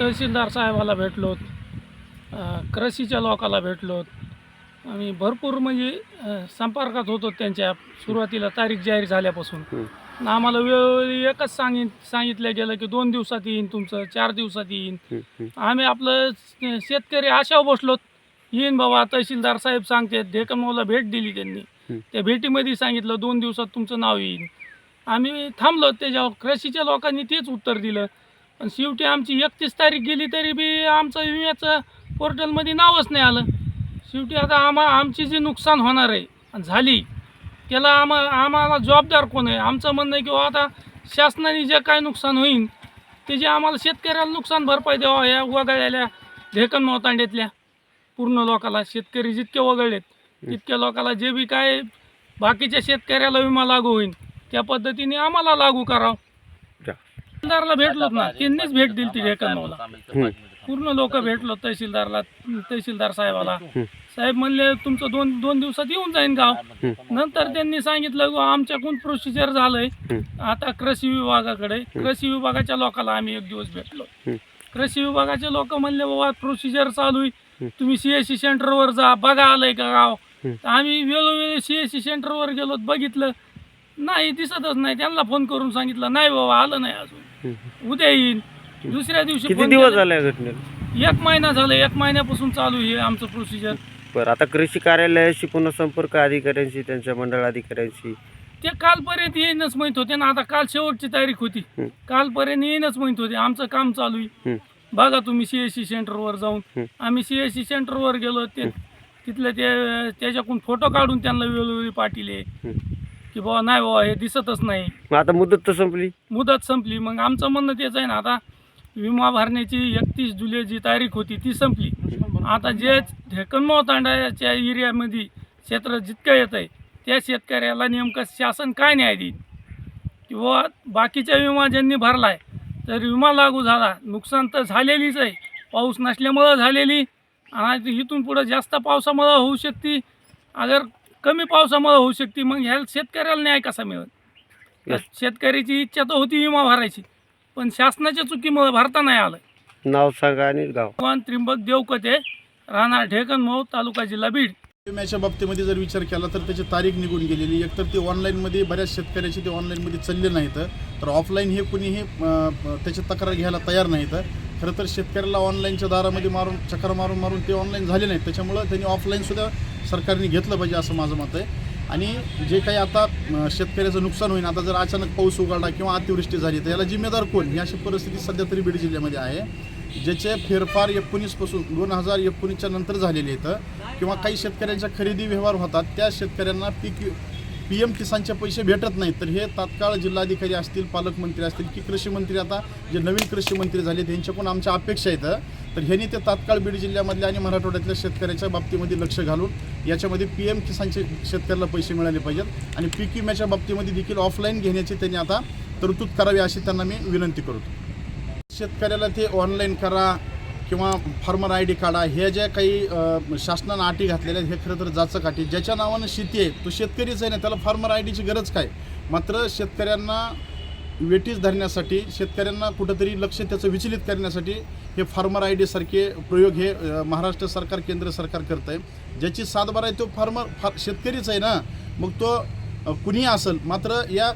तहसीलदार साहेबाला भेटलोत कृषीच्या लोकाला भेटलोत. आम्ही भरपूर म्हणजे संपर्कात होतो त्यांच्या सुरुवातीला तारीख जाहीर झाल्यापासून. आणि आम्हाला वेळोवेळी एकच सांगित सांगितलं गेलं की दोन दिवसात येईन तुमचं चार दिवसात येईन. आम्ही आपलं शेतकरी आशावर बसलोत. येईन बाबा तहसीलदार साहेब सांगते ढेकनमोला भेट दिली त्यांनी. त्या भेटीमध्ये सांगितलं दोन दिवसात तुमचं नाव येईल आम्ही थांबलो त्याच्यावर कृषीच्या लोकांनी तेच उत्तर दिलं. आणि शेवटी आमची एकतीस तारीख गेली तरी बी आमचं विम्याचं पोर्टलमध्ये नावच नाही आलं. शेवटी आता आम्हा आमची जी नुकसान होणार आहे आणि झाली त्याला आम्हा आम्हाला जबाबदार कोण आहे? आमचं म्हणणं आहे की बुवा आता शासनाने जे काय नुकसान होईल जे आम्हाला शेतकऱ्याला नुकसान भरपाई द्यावा या वगळलेल्या ढेकन मोतांड्यातल्या पूर्ण लोकाला शेतकरी जितके वगळलेत तितक्या लोकाला जे बी काय बाकीच्या शेतकऱ्याला विमा लागू होईल त्या पद्धतीने आम्हाला लागू करावं. तहसीलदारला भेटलोत ना त्यांनीच भेट दिली ती ढेकन मोला हं. पूर्ण लोक भेटलो तहसीलदारला तहसीलदार साहेबाला. साहेब म्हणले तुमचं दोन दोन दिवसात येऊन जाईन गाव. नंतर त्यांनी सांगितलं "बुवा, आमच्याकडून प्रोसिजर झालंय. आता कृषी विभागाकडे कृषी विभागाच्या लोकांना आम्ही एक दिवस भेटलो. कृषी विभागाचे लोक म्हणले बाबा प्रोसिजर चालू आहे. तुम्ही सीएससी सेंटरवर जा बघा आलंय का गाव आम्ही वेळोवेळी सीएससी सेंटरवर गेलो बघितलं नाही दिसतच नाही त्यांना फोन करून सांगितलं नाही बाबा आलं नाही अजून. उद्या येईल दुसऱ्या दिवशी किती दिवस. झाले या घटनेला एक महिना झाला एक महिन्यापासून चालू आहे आमचं प्रोसिजर बरं आता कृषी कार्यालयाशी पुन्हा संपर्क अधिकाऱ्यांशी त्यांच्या मंडळ अधिकाऱ्यांशी ते कालपर्यंत येईनच माहीत होते ना आता काल शेवटची तारीख होती हं. कालपर्यंत येईनच माहीत होते आमचं काम चालू आहे हं. बघा तुम्ही सी एस सी सेंटरवर जाऊन. आम्ही सी एस सी सेंटरवर गेलो ते तिथलं ते त्याच्याकडून फोटो काढून त्यांना वेळोवेळी पाठिले हं. की बाबा नाही बाबा हे दिसतच नाही. मग आता मुदत तर संपली. मुदत संपली. मग आमचं म्हणणं तेच आहे ना आता विमा भरण्याची एकतीस जुलै जी तारीख होती ती संपली. आता जे ढेकनमोह तांड्याच्या एरियामध्ये क्षेत्र जितकं येत आहे त्या शेतकऱ्याला नेमकं शासन काय न्याय देईल? किंवा बाकीच्या विमा ज्यांनी भरला आहे तर विमा लागू झाला. नुकसान तर झालेलीच आहे. पाऊस नसल्यामुळं झालेली. आणि इथून पुढं जास्त पावसामुळं होऊ शकते. अगर कमी पावसामुळं होऊ शकते. मग ह्या शेतकऱ्याला न्याय कसा मिळेल. शेतकऱ्याची इच्छा तर होती विमा भरायची. पण शासनाच्या चुकीमुळे भरता नाही आलं. नाव सांगा आणि गाव. भगवान त्रिंबक देवकते राहणार ढेकनमोह तालुका जिल्हा बीड. विम्याच्या बाबतीमध्ये जर विचार केला तर त्याची तारीख निघून गेलेली. एकतर ते ऑनलाईनमध्ये बऱ्याच शेतकऱ्याचे ते ऑनलाईनमध्ये चालले नाहीत. तर ऑफलाईन हे कुणीही त्याची तक्रार घ्यायला तयार नाहीत. खरं तर शेतकऱ्याला ऑनलाईनच्या दारामध्ये मारून चक्कर मारून मारून ते ऑनलाईन झाले नाहीत. त्याच्यामुळं त्यांनी ऑफलाईनसुद्धा सरकारने घेतलं पाहिजे असं माझं मत आहे. आणि जे काही आता शेतकऱ्याचं नुकसान होईल आता जर अचानक पाऊस उघडला किंवा अतिवृष्टी झाली तर याला जिम्मेदार कोण? ही अशी परिस्थिती सध्या तरी बीड जिल्ह्यामध्ये आहे. ज्याचे फेरफार एकोणीसपासून दोन हजार एकोणीसच्या नंतर झालेले आहेत. किंवा काही शेतकऱ्यांच्या खरेदी व्यवहार होतात त्या शेतकऱ्यांना पीक पी एम किसानचे पैसे भेटत नाहीत. तर हे तात्काळ जिल्हाधिकारी असतील पालकमंत्री असतील की कृषी मंत्री आता जे नवीन कृषी मंत्री झाले त्यांच्याकडून आमच्या अपेक्षा आहेत तर ह्यांनी ते तात्काळ बीड जिल्ह्यामधल्या आणि मराठवाड्यातल्या शेतकऱ्याच्या बाबतीमध्ये लक्ष घालून याच्यामध्ये पी एम किसानचे शेतकऱ्याला पैसे मिळाले पाहिजेत आणि पीक विम्याच्या बाबतीमध्ये देखील ऑफलाईन घेण्याची त्यांनी आता तरतूद करावी अशी त्यांना मी विनंती करतो. शेतकऱ्याला ते ऑनलाईन करा किंवा फार्मर आय डी काढा हे ज्या काही शासनानं अटी घातलेल्या आहेत हे खरं तर जाचक अटी ज्याच्या नावानं शेती आहे तो शेतकरीच आहे ना त्याला फार्मर आय डीची गरज काय? मात्र शेतकऱ्यांना वेटीस धरण्यासाठी शेतकऱ्यांना कुठंतरी लक्ष त्याचं विचलित करण्यासाठी हे फार्मर आय डीसारखे प्रयोग हे महाराष्ट्र सरकार केंद्र सरकार करत आहे ज्याची सातबारा आहे तो फार्मर फार शेतकरीच आहे ना. मग तो कुणीही असेल मात्र या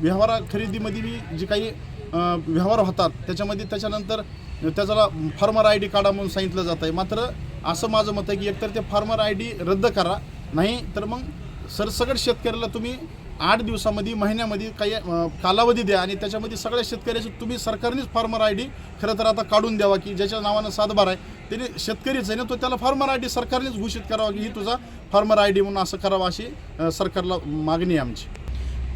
व्यवहारा खरेदीमध्ये जी काही व्यवहार होतात. त्याच्यामध्ये त्याच्यानंतर त्याच्याला फार्मर आय डी काढा म्हणून सांगितलं जातं आहे. मात्र असं माझं मत आहे की एकतर ते फार्मर आय डी रद्द करा. नाही तर मग सरसकट शेतकऱ्याला तुम्ही आठ दिवसामध्ये महिन्यामध्ये काही कालावधी द्या आणि त्याच्यामध्ये सगळ्या शेतकऱ्याचे तुम्ही सरकारनेच फार्मर आय डी खरं तर आता काढून द्यावा की ज्याच्या नावानं सातबार आहे. त्याने शेतकरीच आहे ना तो त्याला फार्मर आय डी सरकारनेच घोषित करावा की ही तुझा फार्मर आय डी म्हणून असं करावं अशी सरकारला मागणी आहे आमची.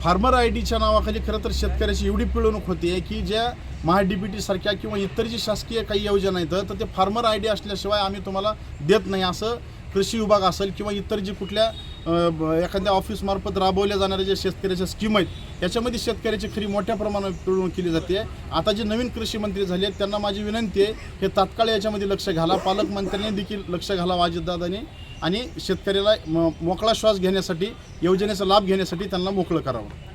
फार्मर आय डीच्या नावाखाली खरं तर शेतकऱ्याची एवढी पिळवणूक होती की ज्या महा डी सारख्या किंवा इतर जी शासकीय काही योजना आहेत तर ते फार्मर आय डी असल्याशिवाय आम्ही तुम्हाला देत नाही. असं कृषी विभाग असेल किंवा इतर जी कुठल्या एखाद्या ऑफिसमार्फत राबवल्या जाणाऱ्या ज्या शेतकऱ्याच्या स्कीम आहेत याच्यामध्ये शेतकऱ्याची खरी मोठ्या प्रमाणात पिळवणूक केली जाते. आता जे नवीन कृषी मंत्री झाले आहेत त्यांना माझी विनंती आहे हे तात्काळ याच्यामध्ये लक्ष घाला. पालकमंत्र्यांनी देखील लक्ष घालावं अजितदादांनी. आणि शेतकऱ्याला म- मोकळा श्वास घेण्यासाठी योजनेचा लाभ घेण्यासाठी त्यांना मोकळं करावं.